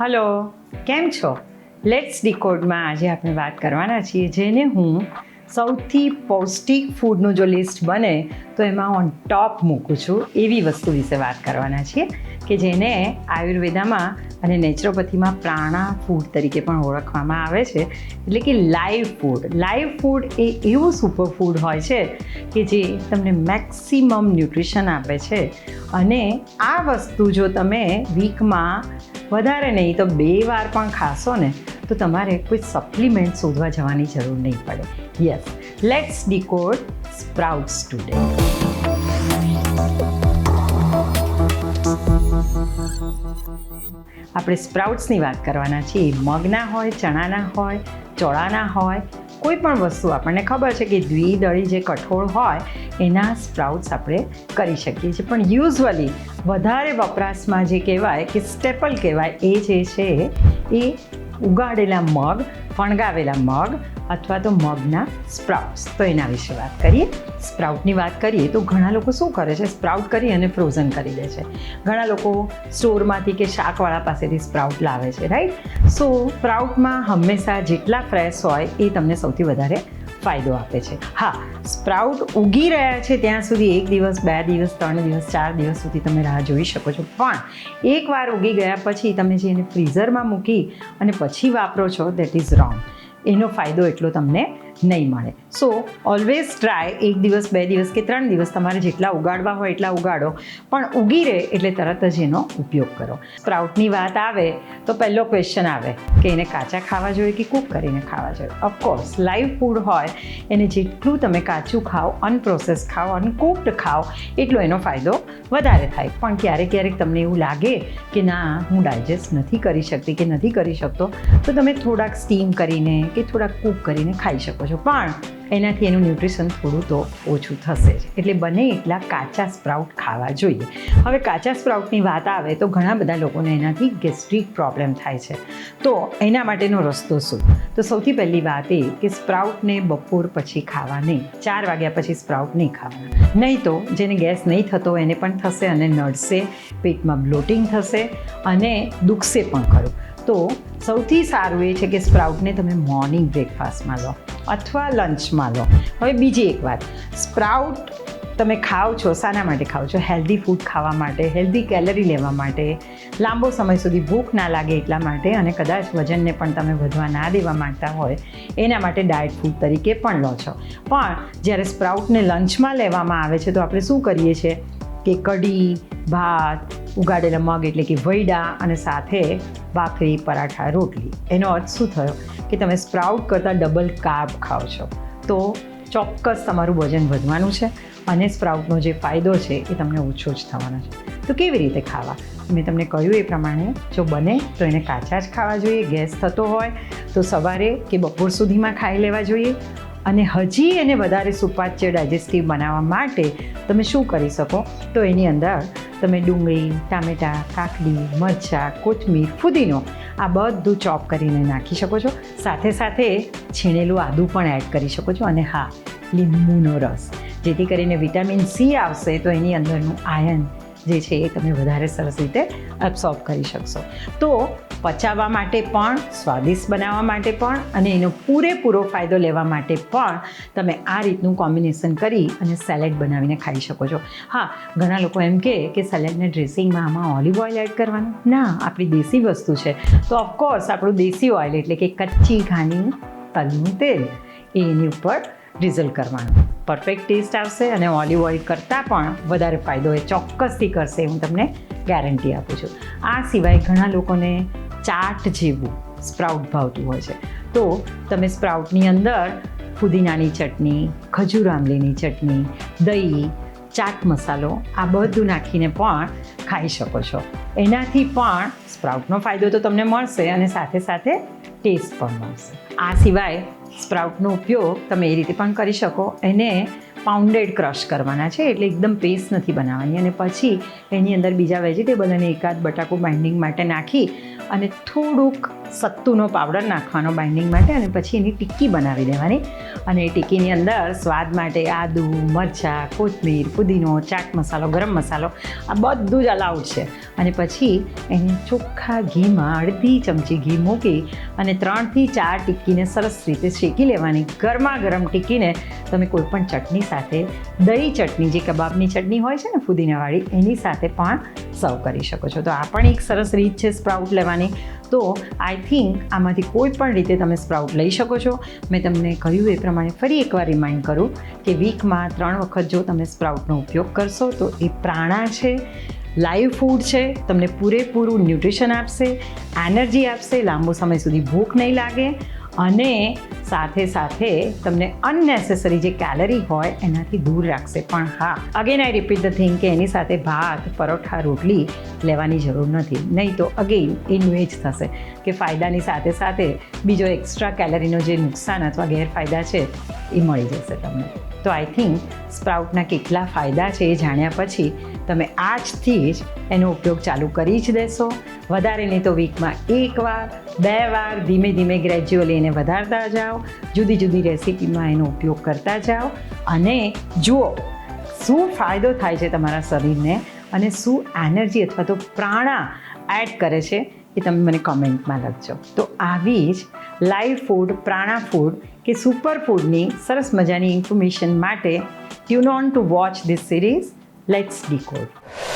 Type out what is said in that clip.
Hello કેમ છો? Let's ડીકોડમાં આજે આપણે વાત કરવાના છીએ, જેને હું સૌથી પૌષ્ટિક ફૂડનું જો લિસ્ટ બને, તો એમાં ઓન ટોપ મૂકું છું એવી વસ્તુ વિશે વાત કરવાના છીએ. કે જેને આયુર્વેદામાં અને નેચરોપથીમાં પ્રાણા ફૂડ તરીકે પણ ઓળખવામાં આવે છે. એટલે કે લાઈવ ફૂડ લાઈવ ફૂડ એ એવું સુપર ફૂડ હોય છે કે જે તમને મેક્સિમમ ન્યુટ્રિશન આપે છે. અને આ વસ્તુ જો તમે વીકમાં વધારે નહીં તો બે વાર પણ ખાશો ને, તો તમારે કોઈ સપ્લિમેન્ટ શોધવા જવાની જરૂર નહીં પડે. Yes let's decode sprouts today આપણે સ્પ્રાઉટ્સની વાત કરવાના છીએ. મગના હોય, ચણાના હોય, ચોળાના હોય, કોઈ પણ વસ્તુ આપણને ખબર છે કે દ્વિદળી જે કઠોળ હોય, એના સ્પ્રાઉટ્સ આપણે કરી શકીએ છીએ. પણ યુઝવલી વધારે વપરાશમાં જે કહેવાય કે સ્ટેપલ કહેવાય એ જે છે એ ઉગાડેલા મગ, ફણગાવેલા મગ અથવા તો મગના સ્પ્રાઉટ્સ. તો એના વિશે વાત કરીએ. સ્પ્રાઉટની વાત કરીએ તો ઘણા લોકો શું કરે છે? સ્પ્રાઉટ કરી અને ફ્રોઝન કરી દે છે. ઘણા લોકો સ્ટોરમાંથી કે શાકવાળા પાસેથી સ્પ્રાઉટ લાવે છે, રાઈટ? સો સ્પ્રાઉટમાં હંમેશા જેટલા ફ્રેશ હોય એ તમને સૌથી વધારે ફાયદો આપે છે. હા, સ્પ્રાઉટ ઉગી રહ્યા છે ત્યાં સુધી એક દિવસ, બે દિવસ, ત્રણ દિવસ, ચાર દિવસ સુધી તમે રાહ જોઈ શકો છો. પણ એકવાર ઉગી ગયા પછી તમે જે એને ફ્રીઝરમાં મૂકી અને પછી વાપરો છો દેટ ઇઝ રોંગ એનો ફાયદો એટલો તમને નહીં મળે. સો ઓલવેઝ ટ્રાય એક દિવસ, બે દિવસ કે ત્રણ દિવસ તમારે જેટલા ઉગાડવા હોય એટલા ઉગાડો. પણ ઉગી રહે એટલે તરત જ એનો ઉપયોગ કરો. સ્પ્રાઉટની વાત આવે તો પહેલો ક્વેશ્ચન આવે કે એને કાચા ખાવા જોઈએ કે કૂક કરીને ખાવા જોઈએ? ઓફકોર્સ લાઈવ ફૂડ હોય, એને જેટલું તમે કાચું ખાઓ અનપ્રોસેસ ખાઓ અનકુકડ ખાઓ, એટલો એનો ફાયદો વધારે થાય. પણ ક્યારેક ક્યારેક તમને એવું લાગે કે ના, હું ડાયજેસ્ટ નથી કરી શકતી કે નથી કરી શકતો, તો તમે થોડાક સ્ટીમ કરીને કે થોડાક કૂક કરીને ખાઈ શકો છો પણ એનાથી એનું ન્યુટ્રિશન થોડું તો ઓછું થશે જ. એટલે બને એટલા કાચા સ્પ્રાઉટ ખાવા જોઈએ. હવે કાચા સ્પ્રાઉટની વાત આવે તો ઘણા બધા લોકોને એનાથી ગેસ્ટ્રિક પ્રોબ્લેમ થાય છે. તો એના માટેનો રસ્તો શું? તો સૌથી પહેલી વાત એ કે સ્પ્રાઉટને બપોર પછી ખાવા નહીં ચાર વાગ્યા પછી સ્પ્રાઉટ નહીં ખાવાના. નહીં તો જેને ગેસ નહીં થતો એને પણ થશે અને નડશે, પેટમાં બ્લોટિંગ થશે અને દુખશે પણ ખરું. તો સૌથી સારું એ છે કે સ્પ્રાઉટને તમે મોર્નિંગ બ્રેકફાસ્ટમાં લો. અથવા લંચમાં લો. હવે બીજી એક વાત. સ્પ્રાઉટ તમે ખાઓ છો, શાના માટે ખાઓ છો? હેલ્ધી ફૂડ ખાવા માટે હેલ્ધી કેલરી લેવા માટે, લાંબો સમય સુધી ભૂખ ના લાગે એટલા માટે અને કદાચ વજનને પણ તમે વધવા ના દેવા માંગતા હોય, એના માટે ડાયટ ફૂડ તરીકે પણ લો છો. પણ જ્યારે સ્પ્રાઉટને લંચમાં લેવામાં આવે છે, તો આપણે શું કરીએ છીએ? કે કઢી, ભાત, ઉગાડેલા મગ એટલે કે વૈડા અને સાથે ભાખરી, પરાઠા, રોટલી. એનો અર્થ શું થયો? કે તમે સ્પ્રાઉટ કરતાં ડબલ કાર્બ ખાઓ છો. તો ચોક્કસ તમારું વજન વધવાનું છે અને સ્પ્રાઉટનો જે ફાયદો છે એ તમને ઓછો જ થવાનો છે. તો કેવી રીતે ખાવા? મેં તમને કહ્યું એ પ્રમાણે, જો બને તો એને કાચા જ ખાવા જોઈએ, ગેસ થતો હોય તો સવારે કે બપોર સુધીમાં ખાઈ લેવા જોઈએ. અને હજી એને વધારે સુપાચ્ય ડાયજેસ્ટિવ બનાવવા માટે તમે શું કરી શકો? તો એની અંદર તમે ડુંગળી, ટામેટાં, કાકડી, મરચાં, કોથમીર, ફુદીનો આ બધું ચોપ કરીને નાખી શકો છો. સાથે સાથે છીણેલું આદું પણ એડ કરી શકો છો અને હા, લીંબુનો રસ. જેથી કરીને વિટામિન સી આવશે તો એની અંદરનું આયન જે છે એ તમે વધારે સરસ રીતે એબ્સોર્બ કરી શકશો. તો પચાવવા માટે પણ, સ્વાદિષ્ટ બનાવવા માટે પણ અને એનો પૂરેપૂરો ફાયદો લેવા માટે પણ તમે આ રીતનું કોમ્બિનેશન કરી અને સેલેડ બનાવીને ખાઈ શકો છો. હા, ઘણા લોકો એમ કહે કે સેલેડને ડ્રેસિંગમાં આમાં ઓલિવ ઓઇલ એડ કરવાનું? ના, આપણી દેશી વસ્તુ છે. તો ઓફકોર્સ આપણું દેશી ઓઇલ એટલે કે કચ્ચી ઘાની, તલનું તેલ એની ઉપર ડ્રિઝલ કરવાનું. પરફેક્ટ ટેસ્ટ આવશે અને ઓલિવ ઓઇલ કરતાં પણ વધારે ફાયદો એ ચોક્કસથી કરશે હું તમને ગેરંટી આપું છું. આ સિવાય ઘણા લોકોને ચાટ જેવું સ્પ્રાઉટ ભાવતું હોય છે. તો તમે સ્પ્રાઉટની અંદર ફુદીનાની ચટણી, ખજૂર આંબલીની ચટણી, દહીં, ચાટ મસાલો આ બધું નાખીને પણ ખાઈ શકો છો. એનાથી પણ સ્પ્રાઉટનો ફાયદો તો તમને મળશે અને સાથે સાથે ટેસ્ટ પણ મળશે. આ સિવાય સ્પ્રાઉટનો ઉપયોગ તમે એ રીતે પણ કરી શકો. એને પાઉન્ડેડ ક્રશ કરવાના છે, એટલે એકદમ પેસ્ટ નથી બનાવવાની. અને પછી એની અંદર બીજા વેજીટેબલ અને એકાદ બટાકું બાઇન્ડિંગ માટે નાખી અને થોડુંક સત્તુનો પાવડર નાખવાનો બાઇન્ડિંગ માટે અને પછી એની ટિક્કી બનાવી દેવાની. અને એ ટિક્કીની અંદર સ્વાદ માટે આદુ, મરચાં, કોથમીર, પુદીનો, ચાટ મસાલો, ગરમ મસાલો, આ બધું જ અલાઉડ છે. અને પછી એને ચોખ્ખા ઘીમાં અડધી ચમચી ઘી મૂકી અને ત્રણથી ચાર ટિક્કીને સરસ રીતે શેકી લેવાની. ગરમા ગરમ ટિક્કીને તમે કોઈ પણ ચટણી સાથે, દહીં ચટણી જે કબાબની ચટણી હોય છે ને ફુદીનાવાળી, એની સાથે પણ સર્વ કરી શકો છો. તો આ પણ એક સરસ રીત છે સ્પ્રાઉટ લેવાની. તો આઈ થિંક આમાંથી કોઈ પણ રીતે તમે સ્પ્રાઉટ લઈ શકો છો. મેં તમને કહ્યું એ પ્રમાણે ફરી એકવાર રિમાઇન્ડ કરું કે વીકમાં ત્રણ વખત જો તમે સ્પ્રાઉટનો ઉપયોગ કરશો તો એ પ્રાણા છે લાઈવ ફૂડ છે, તમને પૂરેપૂરું ન્યુટ્રિશન આપશે એનર્જી આપશે, લાંબો સમય સુધી ભૂખ નહીં લાગે અને સાથે સાથે તમને અનનેસેસરી જે કેલરી હોય, એનાથી દૂર રાખશે પણ હા. Again I repeat the thing કે એની સાથે ભાત, પરોઠા, રોટલી લેવાની જરૂર નથી. નહીં તો અગેન એનું એ જ થશે કે ફાયદાની સાથે સાથે બીજો એક્સ્ટ્રા કેલરીનો જે નુકસાન અથવા ગેરફાયદા છે, એ મળી જશે તમને. તો આઈ થિંક સ્પ્રાઉટના કેટલા ફાયદા છે એ જાણ્યા પછી તમે આજથી જ એનો ઉપયોગ ચાલુ કરી જ દેશો. વધારે નહીં તો વીકમાં એક વાર, બે વાર, ધીમે ધીમે ગ્રેજ્યુઅલી એને વધારતા જાઓ, જુદી જુદી રેસિપીમાં એનો ઉપયોગ કરતા જાઓ અને જુઓ શું ફાયદો થાય છે તમારા શરીરને અને શું એનર્જી અથવા તો પ્રાણા એડ કરે છે એ તમે મને કોમેન્ટમાં લખજો. તો આવી જ લાઈવ ફૂડ, પ્રાણા ફૂડ કે સુપર ફૂડની સરસ મજાની ઇન્ફોર્મેશન માટે tune on to watch this series let's decode